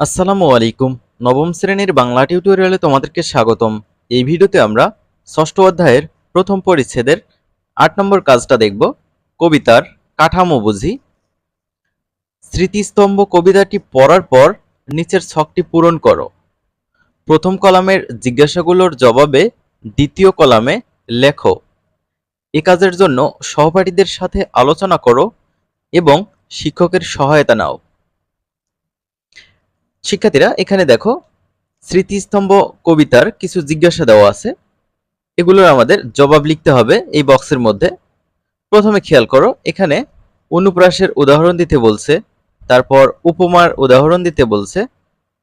আসসালামু আলাইকুম। নবম শ্রেণির বাংলা টিউটোরিয়ালে তোমাদেরকে স্বাগতম। এই ভিডিওতে আমরা ষষ্ঠ অধ্যায়ের প্রথম পরিচ্ছেদের আট নম্বর কাজটা দেখব। কবিতার কাঠামো বুঝি। স্মৃতিস্তম্ভ কবিতাটি পড়ার পর নিচের ছকটি পূরণ করো। প্রথম কলামের জিজ্ঞাসাগুলোর জবাবে দ্বিতীয় কলামে লেখো। এ কাজের জন্য সহপাঠীদের সাথে আলোচনা করো এবং শিক্ষকের সহায়তা নাও। শিক্ষার্থীরা, এখানে দেখো স্মৃতিস্তম্ভ কবিতার কিছু জিজ্ঞাসা দেওয়া আছে। এগুলোর আমাদের জবাব লিখতে হবে এই বক্সের মধ্যে। প্রথমে খেয়াল করো, এখানে অনুপ্রাসের উদাহরণ দিতে বলছে, তারপর উপমার উদাহরণ দিতে বলছে,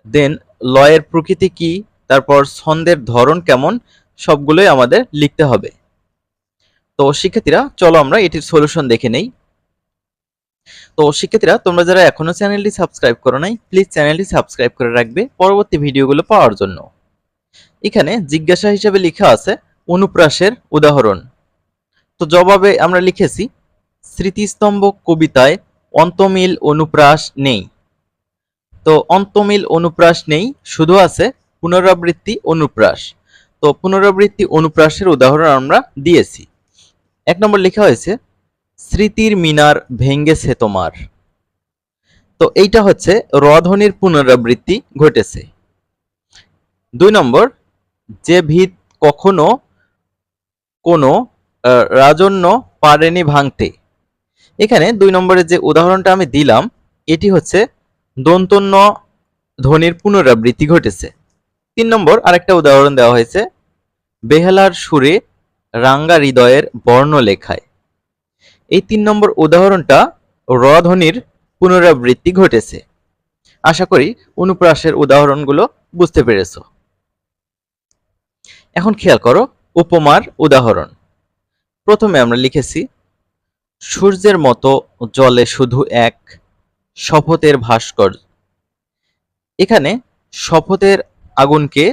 দেন লয়ের প্রকৃতি কি, তারপর ছন্দের ধরন কেমন, সবগুলোই আমাদের লিখতে হবে। তো শিক্ষার্থীরা, চলো আমরা এটির সলিউশন দেখে নেই। তো শিক্ষার্থীরা, তোমরা যারা এখনও চ্যানেলটি সাবস্ক্রাইব করো নাই প্লিজ চ্যানেলটি সাবস্ক্রাইব করে রাখবে পরবর্তী ভিডিওগুলো পাওয়ার জন্য। এখানে জিজ্ঞাসা হিসেবে লেখা আছে, অনুপ্রাসের উদাহরণ। তো জবাবে আমরা লিখেছি, স্মৃতিস্তম্ভ কবিতায় অন্তমিল অনুপ্রাস নেই। তো অন্তমিল অনুপ্রাস নেই, শুধু আছে পুনরাবৃত্তি অনুপ্রাস। তো পুনরাবৃত্তি অনুপ্রাসের উদাহরণ আমরা দিয়েছি। এক নম্বর লেখা হয়েছে স্মৃতির মিনার ভেঙ্গেছে তোমার। তো এইটা হচ্ছে রধ্বনির পুনরাবৃত্তি ঘটেছে। দুই নম্বর, যে ভিত কখনো কোনো রাজন্য পারেনি ভাঙতে। এখানে দুই নম্বরের যে উদাহরণটা আমি দিলাম, এটি হচ্ছে দন্তন্য ধ্বনির পুনরাবৃত্তি ঘটেছে। তিন নম্বর, আরেকটা উদাহরণ দেওয়া হয়েছে, বেহালার সুরে রাঙ্গা হৃদয়ের বর্ণ লেখায় এই তিন নম্বর উদাহরণটা রধ্বনির পুনরাবৃত্তি ঘটেছে। আশা করি অনুপ্রাসের উদাহরণগুলো বুঝতে পেরেছ। এখন খেয়াল করো উপমার উদাহরণ। প্রথমে আমরা লিখেছি, সূর্যের মতো জলে শুধু এক শপথের ভাস্কর এখানে শপথের আগুনকে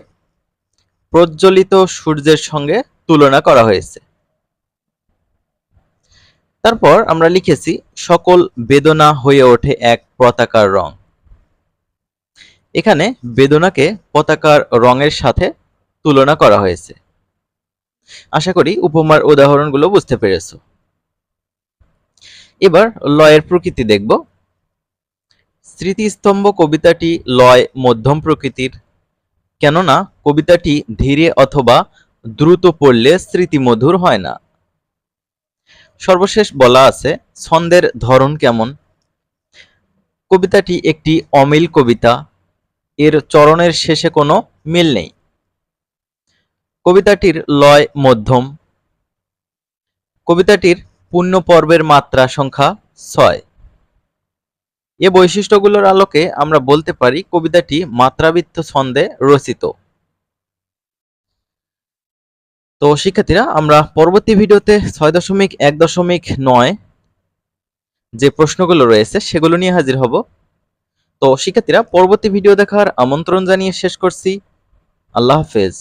প্রজ্বলিত সূর্যের সঙ্গে তুলনা করা হয়েছে। তারপর আমরা লিখেছি, সকল বেদনা হয়ে ওঠে এক পতাকার রং। এখানে বেদনাকে পতাকার রঙের সাথে তুলনা করা হয়েছে। আশা করি উপমার উদাহরণগুলো বুঝতে পেরেছ। এবার লয়ের প্রকৃতি দেখব। স্মৃতিস্তম্ভ কবিতাটি লয় মধ্যম প্রকৃতির, কেননা কবিতাটি ধীরে অথবা দ্রুত পড়লে স্মৃতিমধুর হয় না। সর্বশেষ বলা আছে, ছন্দের ধরন কেমন? কবিতাটি একটি অমিল কবিতা, এর চরণের শেষে কোনো মিল নেই। কবিতাটির লয় মধ্যম, কবিতাটির পূর্ণ মাত্রা সংখ্যা ছয়। এ বৈশিষ্ট্যগুলোর আলোকে আমরা বলতে পারি কবিতাটি মাত্রাবৃত্ত ছন্দে রচিত। তো শিক্ষার্থীরা, আমরা পরবর্তী ভিডিওতে ছয় দশমিক এক দশমিক নয় যে প্রশ্নগুলো রয়েছে, সেগুলো নিয়ে হাজির হব। তো শিক্ষার্থীরা, পরবর্তী ভিডিও দেখার আমন্ত্রণ জানিয়ে শেষ করছি। আল্লাহ হাফেজ।